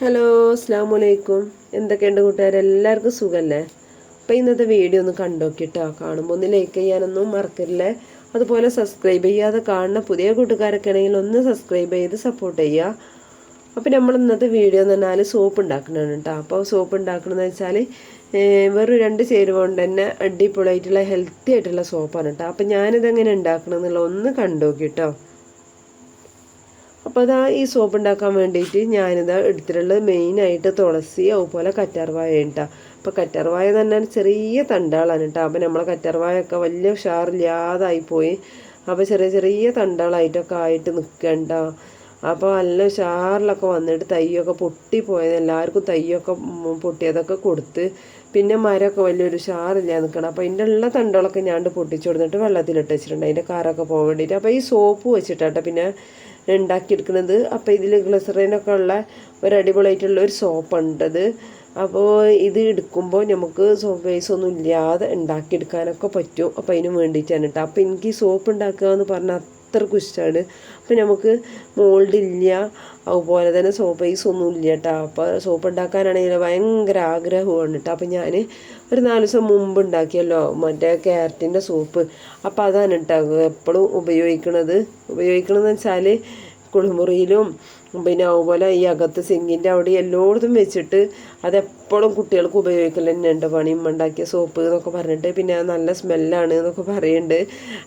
Hello അസ്സാം വലൈക്കും എന്തൊക്കെയുണ്ട് കൂട്ടുകാരെ? എല്ലാവർക്കും സുഖമല്ലേ അപ്പോൾ ഇന്നത്തെ വീഡിയോ ഒന്ന് കണ്ടോക്കിട്ടോ? കാണുമ്പോൾ ഒന്ന് ലൈക്ക് ചെയ്യാനൊന്നും മറക്കരുല്ലേ അതുപോലെ സബ്സ്ക്രൈബ് ചെയ്യാതെ കാണുന്ന പുതിയ കൂട്ടുകാരൊക്കെ ആണെങ്കിൽ ഒന്ന് സബ്സ്ക്രൈബ് ചെയ്ത് സപ്പോർട്ട് ചെയ്യുക. അപ്പോൾ നമ്മൾ ഇന്നത്തെ വീഡിയോ എന്ന് പറഞ്ഞാൽ സോപ്പ് ഉണ്ടാക്കണതാണ് കേട്ടോ. അപ്പോൾ സോപ്പ് ഉണ്ടാക്കണമെന്ന് വെച്ചാൽ വെറും രണ്ട് ചേരുവ കൊണ്ട് തന്നെ അടിപൊളിയായിട്ടുള്ള ഹെൽത്തി ആയിട്ടുള്ള സോപ്പാണ് കേട്ടോ. അപ്പോൾ ഞാനിതെങ്ങനെ ഉണ്ടാക്കണം എന്നുള്ള ഒന്ന് കണ്ടോക്കി കേട്ടോ അപ്പോൾ അതാ ഈ സോപ്പ് ഉണ്ടാക്കാൻ വേണ്ടിയിട്ട് ഞാനിതാ എടുത്തിട്ടുള്ളത് മെയിനായിട്ട് തുളസി അതുപോലെ കറ്റാർവായ കേട്ടോ അപ്പോൾ കറ്റാർവായ തന്നെ ചെറിയ തണ്ടാളാണ് കേട്ടോ അപ്പോൾ നമ്മളെ കറ്റാർവായൊക്കെ വലിയ ഉഷാറില്ലാതായിപ്പോയി അപ്പോൾ ചെറിയ ചെറിയ തണ്ടാളായിട്ടൊക്കെ ആയിട്ട് നിൽക്കണ്ട അപ്പോൾ നല്ല ഉഷാറിലൊക്കെ വന്നിട്ട് തൈയൊക്കെ പൊട്ടിപ്പോയത് എല്ലാവർക്കും തൈയൊക്കെ പൊട്ടിയതൊക്കെ കൊടുത്ത് പിന്നെ മരമൊക്കെ വലിയൊരു ഉഷാറില്ല നിൽക്കണം അപ്പോൾ അതിന്റെ ഉള്ള തണ്ടുകളൊക്കെ ഞാണ്ട് പൊട്ടിച്ചു കൊടുത്തിട്ട് വെള്ളത്തിലിട്ട് വെച്ചിട്ടുണ്ട്. അതിന്റെ കാറൊക്കെ പോകാൻ വേണ്ടിയിട്ട് അപ്പോൾ ഈ സോപ്പ് വെച്ചിട്ടാട്ടോ പിന്നെ ഉണ്ടാക്കിയെടുക്കുന്നത്. അപ്പോൾ ഇതിൽ ഗ്ലസറിനൊക്കെ ഉള്ള ഒരു അടിപൊളിയായിട്ടുള്ള ഒരു സോപ്പുണ്ടത്. അപ്പോൾ ഇത് എടുക്കുമ്പോൾ നമുക്ക് സോപ്പ് ബേസ് ഒന്നും ഇല്ലാതെ ഉണ്ടാക്കിയെടുക്കാനൊക്കെ പറ്റും. അപ്പോൾ അതിന് വേണ്ടിയിട്ടാണ് കേട്ടോ അപ്പോൾ എനിക്ക് സോപ്പ് ഉണ്ടാക്കുക എന്ന് പറഞ്ഞാൽ അത്രക്കും ഇഷ്ടമാണ് അപ്പം നമുക്ക് മോൾഡ് ഇല്ല അതുപോലെ തന്നെ സോപ്പ് പൈസ ഒന്നും ഇല്ല കേട്ടോ അപ്പോൾ സോപ്പ് ഉണ്ടാക്കാനാണെങ്കിൽ ഭയങ്കര ആഗ്രഹമാണ് കേട്ടോ അപ്പം ഞാൻ ഒരു നാല് ദിവസം മുമ്പ് ഉണ്ടാക്കിയല്ലോ. മറ്റേ ക്യാരറ്റിന്റെ സോപ്പ് അപ്പോൾ അതാണ് കേട്ടോ എപ്പോഴും ഉപയോഗിക്കണത്. ഉപയോഗിക്കണമെന്ന് വെച്ചാൽ കുളിമുറിയിലും പിന്നെ അതുപോലെ ഈ അകത്ത് സിങ്കിന്റെ അവിടെ എല്ലായിടത്തും വെച്ചിട്ട് അതെപ്പോഴും കുട്ടികൾക്ക് ഉപയോഗിക്കൽ തന്നെ ഉണ്ട്. പണി ഉണ്ടാക്കിയ സോപ്പ് എന്നൊക്കെ പറഞ്ഞിട്ട് പിന്നെ നല്ല സ്മെല്ലാണ് എന്നൊക്കെ പറയുന്നുണ്ട്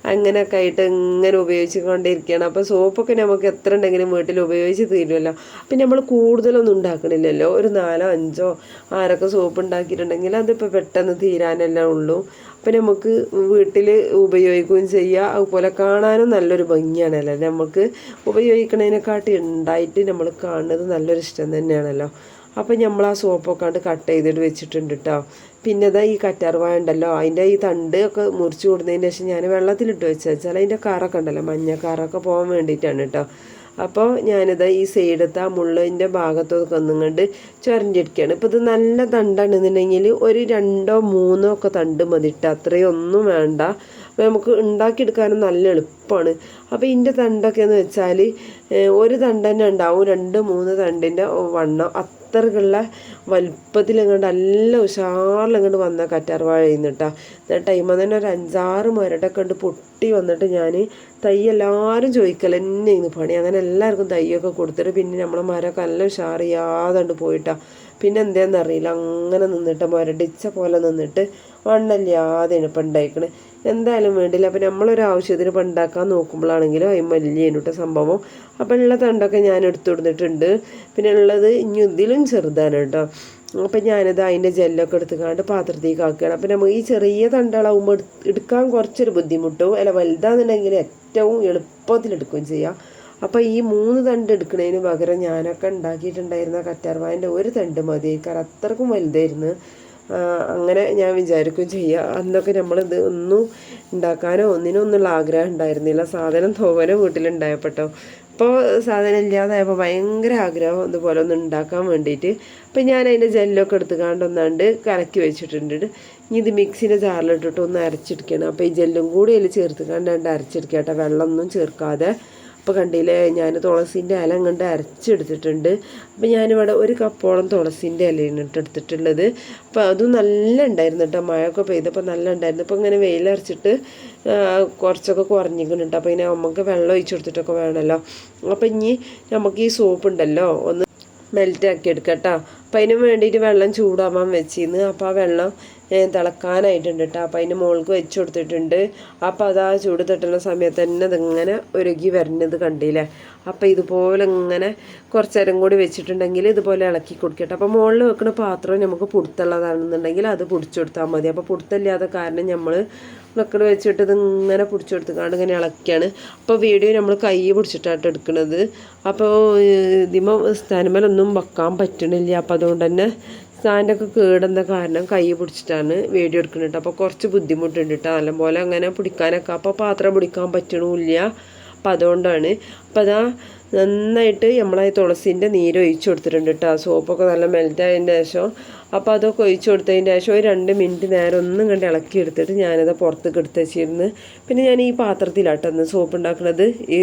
അങ്ങനെയൊക്കെ ആയിട്ട് ഇങ്ങനെ ഉപയോഗിച്ച് കൊണ്ടിരിക്കുകയാണ് അപ്പോൾ സോപ്പൊക്കെ നമുക്ക് എത്ര ഉണ്ടെങ്കിലും വീട്ടിൽ ഉപയോഗിച്ച് തീരുമല്ലോ. പിന്നെ നമ്മൾ കൂടുതലൊന്നും ഉണ്ടാക്കണില്ലല്ലോ. ഒരു നാലോ അഞ്ചോ ആരൊക്കെ സോപ്പ് ഉണ്ടാക്കിയിട്ടുണ്ടെങ്കിൽ അതിപ്പോൾ പെട്ടെന്ന് തീരാനെല്ലാം ഉള്ളൂ. അപ്പം നമുക്ക് വീട്ടിൽ ഉപയോഗിക്കുകയും ചെയ്യുക അതുപോലെ കാണാനും നല്ലൊരു ഭംഗിയാണല്ലോ. നമുക്ക് ഉപയോഗിക്കണതിനെക്കാട്ടി ഉണ്ടായിട്ട് നമ്മൾ കാണുന്നത് നല്ലൊരു ഇഷ്ടം തന്നെയാണല്ലോ. അപ്പോൾ നമ്മൾ ആ സോപ്പൊക്കെ കണ്ട് കട്ട് ചെയ്തിട്ട് വെച്ചിട്ടുണ്ട് കേട്ടോ പിന്നെ ഇതാ ഈ കറ്റാർവായ ഉണ്ടല്ലോ. അതിന്റെ ഈ തണ്ട് ഒക്കെ മുറിച്ച് കൊടുത്തതിന് ശേഷം ഞാൻ വെള്ളത്തിലിട്ട് വെച്ചാൽ അതിന്റെ കറൊക്കെ ഉണ്ടല്ലോ. മഞ്ഞ കറൊക്കെ പോകാൻ വേണ്ടിയിട്ടാണ് കേട്ടോ അപ്പോൾ ഞാനിത് ഈ സൈഡത്തെ ആ മുള്ളിന്റെ ഭാഗത്തൊക്കെ ഒന്നുകൊണ്ട് ചൊരഞ്ഞിരിക്കുകയാണ് ഇപ്പോൾ ഇത് നല്ല തണ്ടാണെന്നുണ്ടെങ്കിൽ ഒരു രണ്ടോ മൂന്നോ ഒക്കെ തണ്ട് മതിട്ട് അത്രയൊന്നും വേണ്ട. നമുക്ക് ഉണ്ടാക്കിയെടുക്കാനും നല്ല എളുപ്പമാണ് അപ്പോൾ ഇതിന്റെ തണ്ടൊക്കെ എന്ന് വെച്ചാൽ ഒരു തണ്ട് തന്നെ ഉണ്ടാവും. രണ്ട് മൂന്ന് തണ്ടിന്റെ വണ്ണം. അത്രക്കുള്ള വലുപ്പത്തിൽ ഇങ്ങോട്ട് നല്ല ഉഷാറിലങ്ങോട്ട് വന്ന കറ്റാർ വാഴ ചെയ്യുന്നുട്ടാ ടൈമിൽ തന്നെ ഒരു അഞ്ചാറ് മരടൊക്കെ ഉണ്ട് പൊട്ടി വന്നിട്ട് ഞാൻ തൈ എല്ലാവരും ചോദിക്കൽ തന്നെ ഇന്ന് പണി. അങ്ങനെ എല്ലാവർക്കും തൈയൊക്കെ കൊടുത്തിട്ട് പിന്നെ നമ്മളെ മരമൊക്കെ നല്ല ഉഷാറിയാതണ്ട് പോയിട്ടാ. പിന്നെ എന്താണെന്നറിയില്ല അങ്ങനെ നിന്നിട്ട് മുരടിച്ച പോലെ നിന്നിട്ട് വണ്ണല്ലാതെ ഇപ്പം ഉണ്ടായിക്കണേ. എന്തായാലും വേണ്ടില്ല. അപ്പം നമ്മളൊരു ആവശ്യത്തിന് പണ്ടാക്കാൻ നോക്കുമ്പോഴാണെങ്കിലും അതിന് വലിയ സംഭവം. അപ്പം ഉള്ള തണ്ടൊക്കെ ഞാൻ എടുത്തു കൊടുത്തിട്ടുണ്ട്. പിന്നെ ഉള്ളത് ഇനി ഇതിലും ചെറുതാണ് കേട്ടോ. അപ്പം ഞാനത് അതിന്റെ ജെല്ലൊക്കെ എടുത്തുകൊണ്ട് പാത്രത്തേക്ക് ആക്കുകയാണ്. അപ്പം നമുക്ക് ഈ ചെറിയ തണ്ടളാവുമ്പോൾ എടുക്കാൻ കുറച്ചൊരു ബുദ്ധിമുട്ടും അല്ല വലുതാണെന്നുണ്ടെങ്കിൽ ഏറ്റവും എളുപ്പത്തിൽ എടുക്കുകയും ചെയ്യാം. അപ്പോൾ ഈ മൂന്ന് തണ്ട് എടുക്കുന്നതിന് പകരം ഞാനൊക്കെ ഉണ്ടാക്കിയിട്ടുണ്ടായിരുന്ന കറ്റാർവായന്റെ ഒരു തണ്ട് മതി കാരണം അത്രക്കും വലുതായിരുന്നു. അങ്ങനെ ഞാൻ വിചാരിക്കുകയും ചെയ്യുക അന്നൊക്കെ നമ്മളിത് ഒന്നും ഉണ്ടാക്കാനോ ഒന്നിനോ ഒന്നുള്ള ആഗ്രഹം ഉണ്ടായിരുന്നില്ല. സാധനം തോവനോ വീട്ടിലുണ്ടായപ്പെട്ടോ. ഇപ്പോൾ സാധനം ഇല്ലാതായപ്പോൾ ഭയങ്കര ആഗ്രഹം ഇതുപോലെ ഒന്ന് ഉണ്ടാക്കാൻ വേണ്ടിയിട്ട്. അപ്പം ഞാൻ അതിന്റെ ജെല്ലൊക്കെ എടുത്ത് കാണ്ടൊന്നാണ്ട് കലക്കി വെച്ചിട്ടുണ്ട്. ഇനി ഇത് മിക്സിന്റെ ജാറിലിട്ടിട്ട് ഒന്ന് അരച്ചെടുക്കണം. അപ്പോൾ ഈ ജെല്ലും കൂടി അതിൽ ചേർത്ത് കണ്ടാണ്ട് അരച്ചെടുക്കുക കേട്ടോ. വെള്ളമൊന്നും ചേർക്കാതെ. അപ്പോൾ കണ്ടില്ലേ ഞാൻ തുളസിന്റെ ഇല കണ്ട് അരച്ചെടുത്തിട്ടുണ്ട്. അപ്പോൾ ഞാനിവിടെ ഒരു കപ്പോളം തുളസിന്റെ ഇലയാണ് എടുത്തിട്ടുള്ളത്. അപ്പോൾ അതും നല്ല ഉണ്ടായിരുന്നു കേട്ടോ മഴയൊക്കെ പെയ്തപ്പോൾ നല്ല ഉണ്ടായിരുന്നു. അപ്പോൾ ഇങ്ങനെ വെയിലരച്ചിട്ട് കുറച്ചൊക്കെ കുറഞ്ഞിക്കുന്നുണ്ട് അപ്പോൾ ഇനി നമുക്ക് വെള്ളം ഒഴിച്ചു കൊടുത്തിട്ടൊക്കെ വേണമല്ലോ. അപ്പോൾ ഇനി നമുക്ക് ഈ സോപ്പ് ഉണ്ടല്ലോ ഒന്ന് മെൽറ്റാക്കി എടുക്കാം കേട്ടോ. അപ്പോൾ അതിന് വേണ്ടിയിട്ട് വെള്ളം ചൂടാവാൻ വെച്ചിരുന്നു. അപ്പോൾ ആ വെള്ളം തിളക്കാനായിട്ടുണ്ട് കേട്ടോ അപ്പോൾ അതിന് മുകൾക്ക് വെച്ച് കൊടുത്തിട്ടുണ്ട്. അപ്പോൾ അത് ആ ചൂട് തട്ടുന്ന സമയത്ത് തന്നെ അതിങ്ങനെ ഒരുക്കി വരുന്നത് കണ്ടില്ലേ? അപ്പോൾ ഇതുപോലെ ഇങ്ങനെ കുറച്ച് നേരം കൂടി വെച്ചിട്ടുണ്ടെങ്കിൽ ഇതുപോലെ ഇളക്കി കൊടുക്കട്ടെ. അപ്പോൾ മുകളിൽ വെക്കുന്ന പാത്രം നമുക്ക് പുടുത്തുള്ളതാണെന്നുണ്ടെങ്കിൽ അത് പിടിച്ചു കൊടുത്താൽ മതി. അപ്പോൾ പുടുത്തല്ലാത്ത കാരണം നമ്മൾ വെക്കണ വെച്ചിട്ട് ഇത് ഇങ്ങനെ പിടിച്ചു കൊടുത്തുകൊണ്ട് ഇങ്ങനെ ഇളക്കിയാണ്. അപ്പോൾ വീഡിയോ നമ്മൾ കൈ പിടിച്ചിട്ടാണ് എടുക്കുന്നത് അപ്പോൾ ഇതിമ സ്ഥാനമേലൊന്നും വെക്കാൻ പറ്റണില്ല. അപ്പോൾ അതുകൊണ്ട് തന്നെ ഒക്കെ കേടുന്ന കാരണം കൈ പിടിച്ചിട്ടാണ് വീഡിയോ എടുക്കുന്നത് അപ്പോൾ കുറച്ച് ബുദ്ധിമുട്ടുണ്ട് കേട്ടോ. നല്ലപോലെ അങ്ങനെ പിടിക്കാനൊക്കെ. അപ്പോൾ പാത്രം പിടിക്കാൻ പറ്റണമില്ല അപ്പോൾ അതുകൊണ്ടാണ്. അപ്പോൾ അതാ നന്നായിട്ട് നമ്മളെ തുളസിന്റെ നീര് ഒഴിച്ചു കൊടുത്തിട്ടുണ്ട് കേട്ടോ. സോപ്പൊക്കെ നല്ല മെൽറ്റായതിന്റെ ശേഷം. അപ്പോൾ അതൊക്കെ ഒഴിച്ചു കൊടുത്തതിന്റെ ശേഷം ഒരു രണ്ട് മിനിറ്റ് നേരം ഒന്നും കണ്ട് ഇളക്കി എടുത്തിട്ട് ഞാനത് പുറത്തേക്ക് എടുത്ത് വെച്ചിരുന്നു. പിന്നെ ഞാൻ ഈ പാത്രത്തിലാട്ടെന്ന് സോപ്പ് ഉണ്ടാക്കുന്നത് ഈ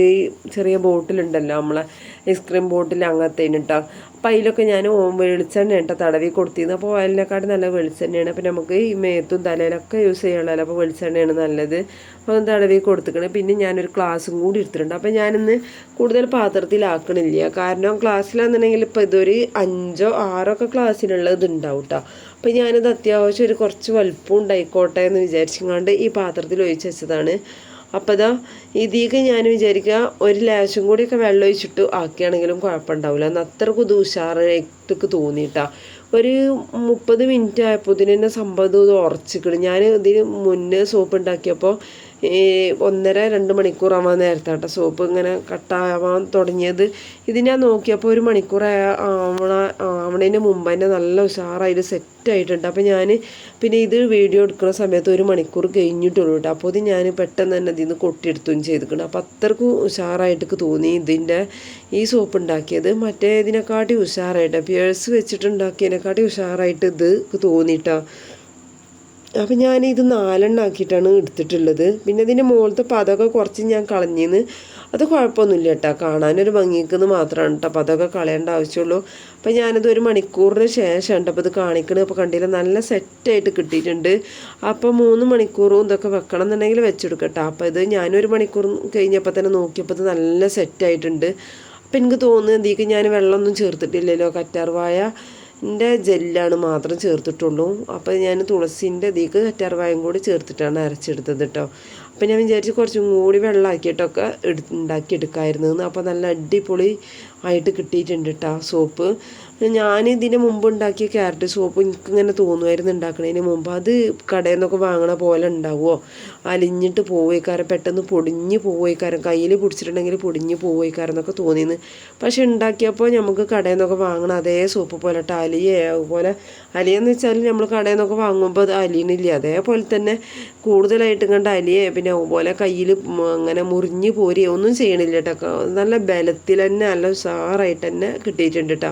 ചെറിയ ബോട്ടിലുണ്ടല്ലോ നമ്മളെ ഐസ്ക്രീം ബോട്ടിൽ അങ്ങനത്തെ കേട്ടോ അപ്പം അതിലൊക്കെ ഞാൻ വെളിച്ചെണ്ണ കേട്ടോ തടവി കൊടുത്തിരുന്നു. അപ്പോൾ ഓയിലിനെക്കാട്ടും നല്ല വെളിച്ചെണ്ണയാണ്. അപ്പം നമുക്ക് ഈ മേത്തും തലയിലൊക്കെ യൂസ് ചെയ്യാനുള്ളതല്ലോ? അപ്പോൾ വെളിച്ചെണ്ണയാണ് നല്ലത്. അപ്പോൾ തടവി കൊടുത്തിക്കണം. പിന്നെ ഞാനൊരു ക്ലാസ്സും കൂടി എടുത്തിട്ടുണ്ട്. അപ്പം ഞാനിന്ന് കൂടുതൽ പാത്രത്തിലാക്കണില്ല. കാരണം ക്ലാസ്സിലാണെന്നുണ്ടെങ്കിൽ ഇപ്പോൾ ഇതൊരു അഞ്ചോ ആറോ ഒക്കെ ക്ലാസ്സിലുള്ള ഉണ്ടാവും കേട്ടോ അപ്പം ഞാനിത് അത്യാവശ്യം ഒരു കുറച്ച് വലുപ്പം ഉണ്ടായിക്കോട്ടെ എന്ന് വിചാരിച്ചുകൊണ്ട് ഈ പാത്രത്തിൽ ഒഴിച്ച് വെച്ചതാണ്. അപ്പോൾ ഇതാ ഇതിക്ക് ഞാൻ വിചാരിക്കുക ഒരു ലേശം കൂടിയൊക്കെ വെള്ളം ഒഴിച്ചിട്ട് ആക്കിയാണെങ്കിലും കുഴപ്പമുണ്ടാവില്ല അന്ന് അത്രയ്ക്ക് ദൂഷാറായിട്ടൊക്കെ തോന്നിയിട്ടാ ഒരു മുപ്പത് മിനിറ്റ് ആയപ്പോൾ ഇതിന് തന്നെ സംഭവം ഇത് ഉറച്ചിക്കണം. ഞാൻ ഇതിന് മുന്നേ സോപ്പ് ഉണ്ടാക്കിയപ്പോൾ ഒന്നര രണ്ട് മണിക്കൂർ ആവാൻ കേട്ടോ സോപ്പ് ഇങ്ങനെ കട്ടാവാൻ തുടങ്ങിയത്. ഇത് ഞാൻ നോക്കിയപ്പോൾ ഒരു മണിക്കൂർ ആവണ ആവണതിന് മുമ്പ് തന്നെ നല്ല ഉഷാറായിട്ട് സെറ്റ് ആയിട്ടുണ്ട്. അപ്പോൾ ഞാൻ പിന്നെ ഇത് വീഡിയോ എടുക്കുന്ന സമയത്ത് ഒരു മണിക്കൂർ കഴിഞ്ഞിട്ടുള്ളൂ കേട്ടോ. അപ്പോൾ ഇത് ഞാൻ പെട്ടെന്ന് തന്നെ ഇതിൽ നിന്ന് കൊട്ടിയെടുത്തും ചെയ്തിട്ടുണ്ട്. അപ്പോൾ അത്രക്കും ഉഷാറായിട്ട് തോന്നി ഇതിന്റെ ഈ സോപ്പ് ഉണ്ടാക്കിയത്. മറ്റേ ഇതിനെക്കാട്ടി ഉഷാറായിട്ട്. പിയേഴ്സ് വെച്ചിട്ടുണ്ടാക്കിയതിനെക്കാട്ടി ഉഷാറായിട്ട് ഇത് തോന്നിയിട്ടോ അപ്പം ഞാൻ ഇത് നാലെണ്ണം ആക്കിയിട്ടാണ് എടുത്തിട്ടുള്ളത്. പിന്നെ ഇതിന്റെ മുകളിലത്തെ പതൊക്കെ കുറച്ച് ഞാൻ കളഞ്ഞിന്ന്. അത് കുഴപ്പമൊന്നുമില്ല കേട്ടോ കാണാനൊരു ഭംഗിക്കുന്നത് മാത്രമാണ് കേട്ടോ അപ്പോൾ അതൊക്കെ കളയേണ്ട ആവശ്യമുള്ളൂ. അപ്പോൾ ഞാനത് ഒരു മണിക്കൂറിന് ശേഷം കേട്ടോ അപ്പോൾ ഇത് കാണിക്കണത്. അപ്പോൾ കണ്ടില്ല? നല്ല സെറ്റായിട്ട് കിട്ടിയിട്ടുണ്ട്. അപ്പോൾ മൂന്ന് മണിക്കൂറും ഇതൊക്കെ വെക്കണം എന്നുണ്ടെങ്കിൽ വെച്ചെടുക്കട്ടോ. അപ്പോൾ ഇത് ഞാനൊരു മണിക്കൂർ കഴിഞ്ഞപ്പോൾ തന്നെ നോക്കിയപ്പോൾ ഇത് നല്ല സെറ്റായിട്ടുണ്ട്. അപ്പോൾ എനിക്ക് തോന്നുന്നത് ഇതിലേക്ക് ഞാൻ വെള്ളമൊന്നും ചേർത്തിട്ടില്ലല്ലോ. കറ്റാർവായ. ന്റെ ജെല്ലാണ് മാത്രം ചേർത്തിട്ടുള്ളൂ. അപ്പോൾ ഞാൻ തുളസിന്റെ ഇതിക്ക് കറ്റാർവായം കൂടി ചേർത്തിട്ടാണ് അരച്ചെടുത്തത് കേട്ടോ അപ്പോൾ ഞാൻ വിചാരിച്ച് കുറച്ചും കൂടി വെള്ളമാക്കിയിട്ടൊക്കെ എടു ഉണ്ടാക്കിയെടുക്കാമായിരുന്നു അപ്പോൾ നല്ല അടിപൊളി ആയിട്ട് കിട്ടിയിട്ടുണ്ട് കേട്ടോ സോപ്പ്. ഞാൻ ഇതിന് മുമ്പ് ഉണ്ടാക്കിയ ക്യാരറ്റ് സോപ്പ് എനിക്കിങ്ങനെ തോന്നുമായിരുന്നു ഉണ്ടാക്കുന്നതിന് മുമ്പ്. അത് കടയിൽ നിന്നൊക്കെ വാങ്ങണ പോലെ ഉണ്ടാവുമോ അലിഞ്ഞിട്ട് പോവേക്കാരൻ പെട്ടെന്ന് പൊടിഞ്ഞ് പോവേക്കാരൻ കയ്യിൽ പിടിച്ചിട്ടുണ്ടെങ്കിൽ പൊടിഞ്ഞ് പോവേക്കാരൻ എന്നൊക്കെ തോന്നിയെന്ന് പക്ഷെ ഉണ്ടാക്കിയപ്പോൾ നമുക്ക് കടയിൽ നിന്നൊക്കെ വാങ്ങണ അതേ സോപ്പ് പോലെ അലിയെ അതുപോലെ അലിയെന്ന് വെച്ചാൽ നമ്മൾ കടയിൽ നിന്നൊക്കെ വാങ്ങുമ്പോൾ അത് അലിയണില്ല? അതേപോലെ തന്നെ കൂടുതലായിട്ടും കണ്ട അലിയെ പിന്നെ അതുപോലെ കയ്യിൽ അങ്ങനെ മുറിഞ്ഞ് പോരുകയോ ഒന്നും ചെയ്യണില്ല കേട്ടോ നല്ല ബലത്തിൽ തന്നെ നല്ല ഉഷാറായിട്ട് തന്നെ കിട്ടിയിട്ടുണ്ട് കേട്ടോ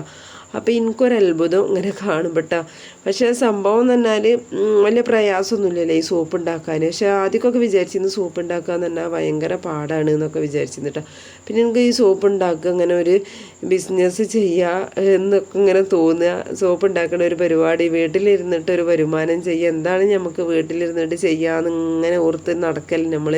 അപ്പോൾ എനിക്കൊരു അത്ഭുതം ഇങ്ങനെ കാണുമ്പോട്ടാ. പക്ഷേ സംഭവം എന്ന് പറഞ്ഞാൽ വലിയ പ്രയാസമൊന്നുമില്ലല്ലോ ഈ സോപ്പ് ഉണ്ടാക്കാൻ പക്ഷേ ആദ്യമൊക്കെ വിചാരിച്ചിരുന്നു സോപ്പ് ഉണ്ടാക്കുക എന്ന് പറഞ്ഞാൽ ഭയങ്കര പാടാണ് എന്നൊക്കെ വിചാരിച്ചിരുന്നു കേട്ടോ പിന്നെ എനിക്ക് ഈ സോപ്പ് ഉണ്ടാക്കുക അങ്ങനെ ഒരു ബിസിനസ് ചെയ്യുക എന്നൊക്കെ ഇങ്ങനെ തോന്നുക സോപ്പ് ഉണ്ടാക്കുന്ന ഒരു പരിപാടി വീട്ടിലിരുന്നിട്ട് ഒരു വരുമാനം ചെയ്യുക എന്താണ് നമുക്ക് വീട്ടിലിരുന്നിട്ട് ചെയ്യാമെന്ന് ഇങ്ങനെ ഓർത്ത് നടക്കൽ നമ്മൾ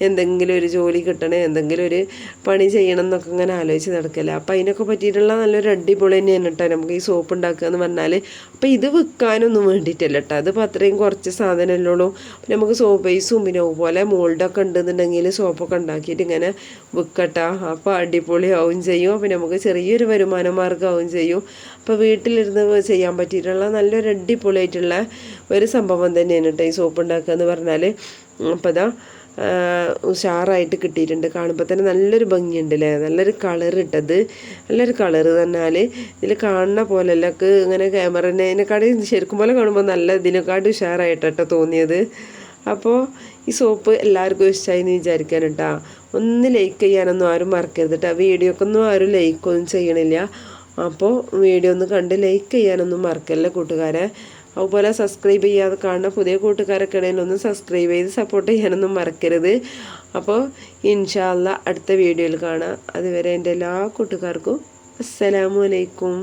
എന്തെങ്കിലും ഒരു ജോലി കിട്ടണേ എന്തെങ്കിലും ഒരു പണി ചെയ്യണം എന്നൊക്കെ ഇങ്ങനെ ആലോചിച്ച് നടക്കല്ലേ അപ്പോൾ അതിനൊക്കെ പറ്റിയിട്ടുള്ള നല്ലൊരു അടിപൊളി തന്നെയാണ് കേട്ടോ നമുക്ക് ഈ സോപ്പ് ഉണ്ടാക്കുക എന്ന് പറഞ്ഞാൽ അപ്പോൾ ഇത് വിൽക്കാനൊന്നും വേണ്ടിയിട്ടല്ല കേട്ടോ അതിപ്പോൾ അത്രയും കുറച്ച് സാധനമല്ലേ ഉള്ളൂ. നമുക്ക് സോപ്പ് ബേസും പിന്നെ അതുപോലെ മോൾഡൊക്കെ ഉണ്ടെന്നുണ്ടെങ്കിൽ സോപ്പൊക്കെ ഉണ്ടാക്കിയിട്ട് ഇങ്ങനെ വിൽക്കട്ടോ അപ്പോൾ അടിപൊളിയാവും ചെയ്യും. അപ്പോൾ നമുക്ക് ചെറിയൊരു വരുമാന മാർഗമാവും ചെയ്യും. അപ്പോൾ വീട്ടിലിരുന്ന് ചെയ്യാൻ പറ്റിയിട്ടുള്ള നല്ലൊരു അടിപൊളിയായിട്ടുള്ള ഒരു സംഭവം തന്നെയാണ് കേട്ടോ ഈ സോപ്പ് ഉണ്ടാക്കുക എന്ന് പറഞ്ഞാൽ അപ്പോൾ ഇതാ ഉഷാറായിട്ട് കിട്ടിയിട്ടുണ്ട്. കാണുമ്പോൾ തന്നെ നല്ലൊരു ഭംഗിയുണ്ട് അല്ലേ നല്ലൊരു കളർ ഇട്ടത്. നല്ലൊരു കളർ തന്നാൽ ഇതിൽ കാണുന്ന പോലെയല്ല. ഇങ്ങനെ ക്യാമറേനെക്കാട്ടി ശരിക്കും പോലെ കാണുമ്പോൾ നല്ല ഇതിനെക്കാട്ടും ഉഷാറായിട്ടോ തോന്നിയത്. അപ്പോൾ ഈ സോപ്പ് എല്ലാവർക്കും ഇഷ്ടമായി എന്ന് വിചാരിക്കാൻ കേട്ടോ ഒന്ന് ലൈക്ക് ചെയ്യാനൊന്നും ആരും മറക്കരുത് കേട്ടോ വീഡിയോക്കൊന്നും ആരും ലൈക്കൊന്നും ചെയ്യണില്ല. അപ്പോൾ വീഡിയോ ഒന്ന് കണ്ട് ലൈക്ക് ചെയ്യാനൊന്നും മറക്കല്ല കൂട്ടുകാരെ? അതുപോലെ സബ്സ്ക്രൈബ് ചെയ്യാതെ കാണുന്ന പുതിയ കൂട്ടുകാരൊക്കെ ഇടയിൽ ഒന്ന് സബ്സ്ക്രൈബ് ചെയ്ത് സപ്പോർട്ട് ചെയ്യാനൊന്നും മറക്കരുത്. അപ്പോൾ ഇൻഷാല്ല അടുത്ത വീഡിയോയിൽ കാണാം. അതുവരെ എന്റെ എല്ലാ കൂട്ടുകാർക്കും അസ്സലാമു അലൈക്കും.